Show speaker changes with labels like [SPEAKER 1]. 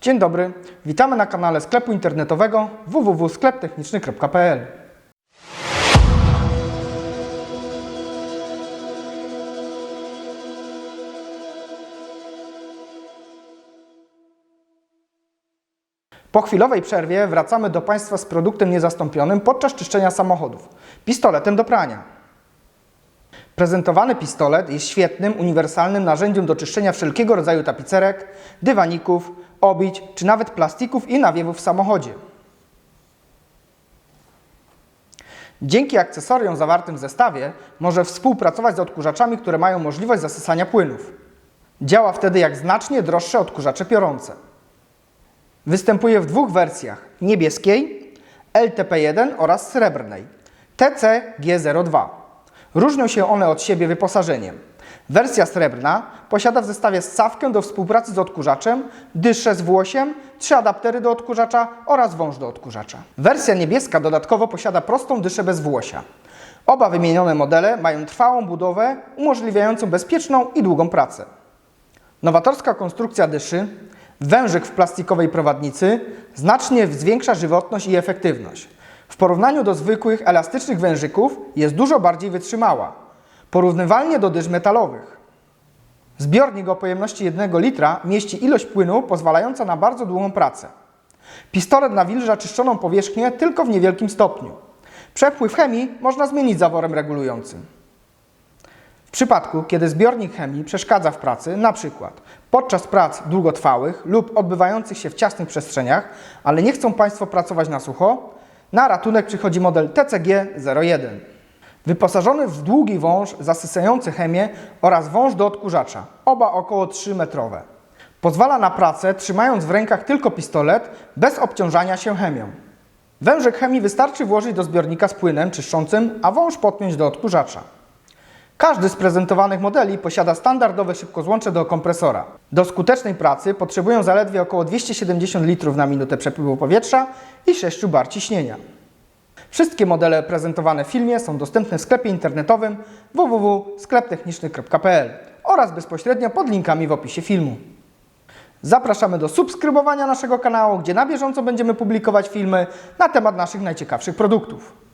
[SPEAKER 1] Dzień dobry, witamy na kanale sklepu internetowego www.skleptechniczny.pl Po chwilowej przerwie wracamy do Państwa z produktem niezastąpionym podczas czyszczenia samochodów pistoletem do prania. Prezentowany pistolet jest świetnym, uniwersalnym narzędziem do czyszczenia wszelkiego rodzaju tapicerek, dywaników, obić czy nawet plastików i nawiewów w samochodzie. Dzięki akcesoriom zawartym w zestawie może współpracować z odkurzaczami, które mają możliwość zasysania płynów. Działa wtedy jak znacznie droższe odkurzacze piorące. Występuje w dwóch wersjach: niebieskiej LTP1 oraz srebrnej TCG02. Różnią się one od siebie wyposażeniem. Wersja srebrna posiada w zestawie ssawkę do współpracy z odkurzaczem, dyszę z włosiem, trzy adaptery do odkurzacza oraz wąż do odkurzacza. Wersja niebieska dodatkowo posiada prostą dyszę bez włosia. Oba wymienione modele mają trwałą budowę umożliwiającą bezpieczną i długą pracę. Nowatorska konstrukcja dyszy, wężyk w plastikowej prowadnicy znacznie zwiększa żywotność i efektywność. W porównaniu do zwykłych elastycznych wężyków jest dużo bardziej wytrzymała, porównywalnie do dysz metalowych. Zbiornik o pojemności 1 litra mieści ilość płynu pozwalająca na bardzo długą pracę. Pistolet nawilża czyszczoną powierzchnię tylko w niewielkim stopniu. Przepływ chemii można zmienić zaworem regulującym. W przypadku, kiedy zbiornik chemii przeszkadza w pracy, np. podczas prac długotrwałych lub odbywających się w ciasnych przestrzeniach, ale nie chcą Państwo pracować na sucho, na ratunek przychodzi model TCG01. Wyposażony w długi wąż zasysający chemię oraz wąż do odkurzacza, oba około 3 metrowe. Pozwala na pracę trzymając w rękach tylko pistolet bez obciążania się chemią. Wężyk chemii wystarczy włożyć do zbiornika z płynem czyszczącym, a wąż podpiąć do odkurzacza. Każdy z prezentowanych modeli posiada standardowe szybkozłącze do kompresora. Do skutecznej pracy potrzebują zaledwie około 270 litrów na minutę przepływu powietrza i 6 bar ciśnienia. Wszystkie modele prezentowane w filmie są dostępne w sklepie internetowym www.skleptechniczny.pl oraz bezpośrednio pod linkami w opisie filmu. Zapraszamy do subskrybowania naszego kanału, gdzie na bieżąco będziemy publikować filmy na temat naszych najciekawszych produktów.